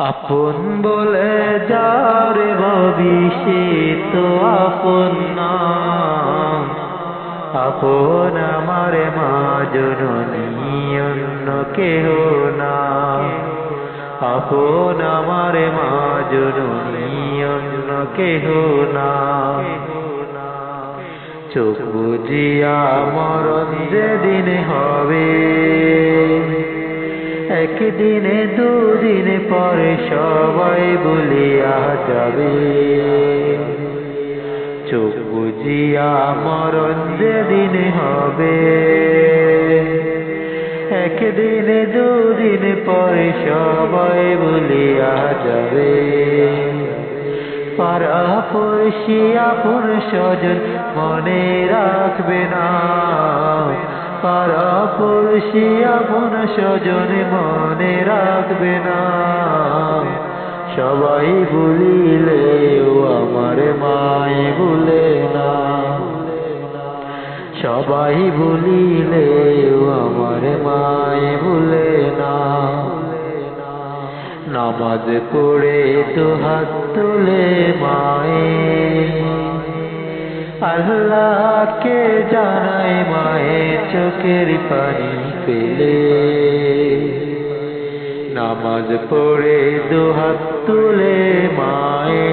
আপন বলে যার ভবিষ্যে তো আপন আপন আমার মা জননী অন্য কেহ না। আপন আমার মা জননী অন্য কেহ না। চোখ বুঝিয়া মরণ যেদিন হবে একদিনে, দুদিন পরে সবাই বলিয়া যাবে। চোখ বুঝিয়া মরণ যেদিন হবে। একদিনে, দুদিন পরে সবাই বলিয়া যাবে। পারা পড়শি আপন স্বজন মনে রাখবে না। পারা পড়শি আপন স্বজন মনে রাখবে না। সবাই ভুলিলে আমার মায় ভুলে না। সবাই ভুলিলে আমার মায় ভুলে না। নামাজ পড়ে তো হাত তুলে মায়ে আল্লাহকে জানাই মায়ে চোখের পানি পেলে নামাজ পড়ে দু হাত তুলে মায়ে।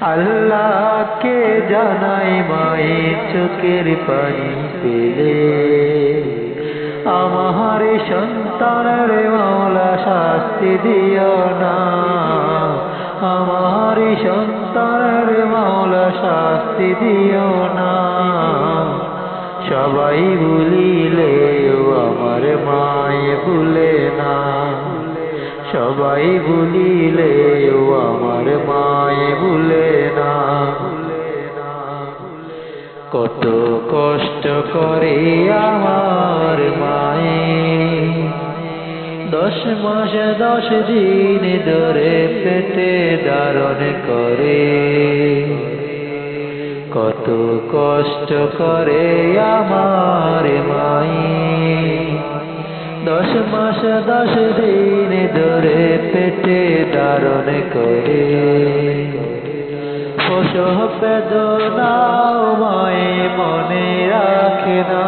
আল্লাহকে জানাই মায়ে চোখের পানি পেলে আমার সন্তানের মাওলা শাস্তি দিও না। আমার সন্তানের মাওলা শাস্তি দিও না। সবাই ভুলিলে আমার মায়ে ভুলে না। সবাই ভুলিলে আমার মায়ে ভুলে না। কত কষ্ট করে আমার মায়ে দশ মাস দশ দিন ধরে পেটে ধারণ করে। কত কষ্ট করে আমার মায়ে দশ মাস দশ দিন ধরে পেটে ধারণ করে। প্রসব বেদনাও মায়ে মনে রাখে না।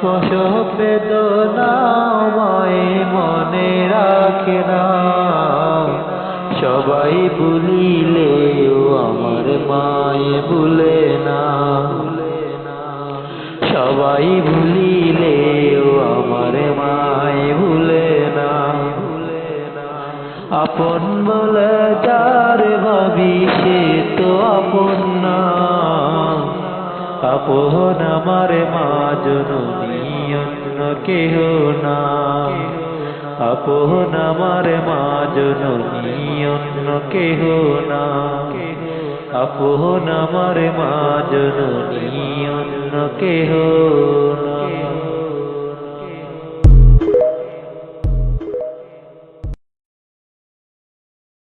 প্রসব বেদনাও মায়ে মনে রাখে না। সবাই ভুলিলে আমার মায়ে ভুলে না। সবাই ভুলিলে আমার মায়ে ভুলে না। আপন বলে যার ভাবি সে তো আপন না। আপন আমার মা অন্য কেহ না। আপন আমার মা জননী অন্য কেহ না। আপন আমার মা জননী অন্য কেহ না।